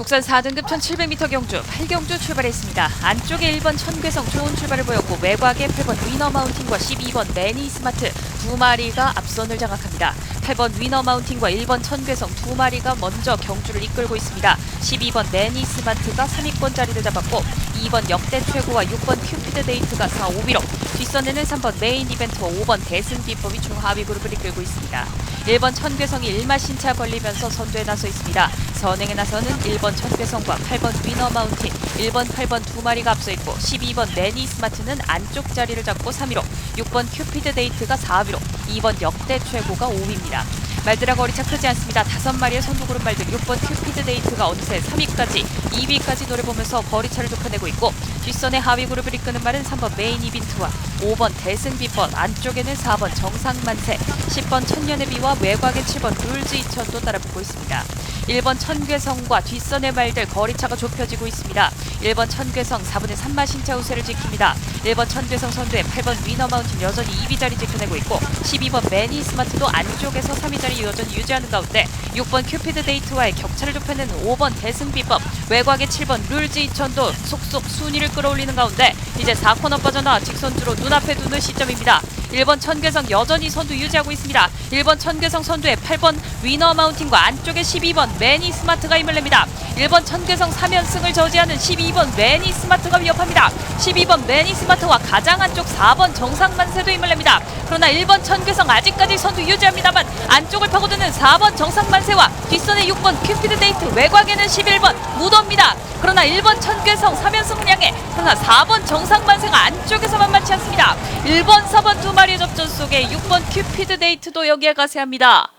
국산 4등급 1700m 경주 8경주 출발했습니다. 안쪽에 1번 천괴성 좋은 출발을 보였고 외곽에 8번 위너 마운틴과 12번 매니 스마트 두 마리가 앞선을 장악합니다. 8번 위너 마운틴과 1번 천괴성 두 마리가 먼저 경주를 이끌고 있습니다. 12번 매니 스마트가 3위권 자리를 잡았고 2번 역대 최고와 6번 큐피드 데이트가 4, 5위로 뒷선에는 3번 메인 이벤트와 5번 대승 비법이 중하위 그룹을 이끌고 있습니다. 1번 천괴성이 일마 신차 벌리면서 선두에 나서 있습니다. 선행에 나서는 1번 천괴성과 8번 위너 마운틴, 1번, 8번 두 마리가 앞서 있고 12번 매니 스마트는 안쪽 자리를 잡고 3위로 6번 큐피드 데이트가 4위로 2번 역대 최고가 5위입니다. 말들아 거리차 크지 않습니다. 다섯 마리의 선두 그룹 말들 6번 큐피드 데이트가 어느새 3위까지 2위까지 노려보면서 거리차를 좁혀내고 있고 뒷선의 하위 그룹을 이끄는 말은 3번 메인 이벤트와 5번 대승 비번 안쪽에는 4번 정상만세 10번 천년의 비와 외곽의 7번 룰즈 이천도 따라붙고 있습니다. 1번 천괴성과 뒷선의 말들 거리차가 좁혀지고 있습니다. 1번 천괴성 4분의 3마 신차 우세를 지킵니다. 1번 천괴성 선두에 8번 위너 마운틴 여전히 2위 자리 지켜내고 있고 12번 매니 스마트도 안쪽에서 3위 자리 여전히 유지하는 가운데 6번 큐피드 데이트와의 격차를 좁혀내는 5번 대승 비법 외곽의 7번 룰즈 이천도 속속 순위를 끌어올리는 가운데 이제 4코너 빠져나와 직선주로 눈앞에 두는 시점입니다. 1번 천괴성 여전히 선두 유지하고 있습니다. 1번 천괴성 선두에 8번 위너 마운틴과 안쪽에 12번 매니 스마트가 힘을 냅니다. 1번 천괴성 3연승을 저지하는 12번 매니 스마트가 위협합니다. 12번 매니 스마트와 가장 안쪽 4번 정상만세도 힘을 냅니다. 그러나 1번 천괴성 아직까지 선두 유지합니다만 안쪽을 파고드는 4번 정상만세와 뒷선의 6번 큐피드 데이트 외곽에는 11번 무더입니다. 그러나 1번 천괴성 3연승을 향해 그러나 4번 정상만세가 안쪽에서만 맞지 않습니다. 1번, 4번 두 마리의 접전 속에 6번 큐피드 데이트도 여기에 가세합니다.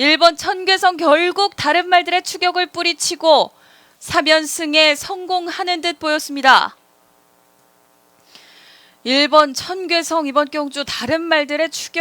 1번 천괴성 결국 다른 말들의 추격을 뿌리치고 3연승에 성공하는 듯 보였습니다. 1번 천괴성 이번 경주 다른 말들의 추격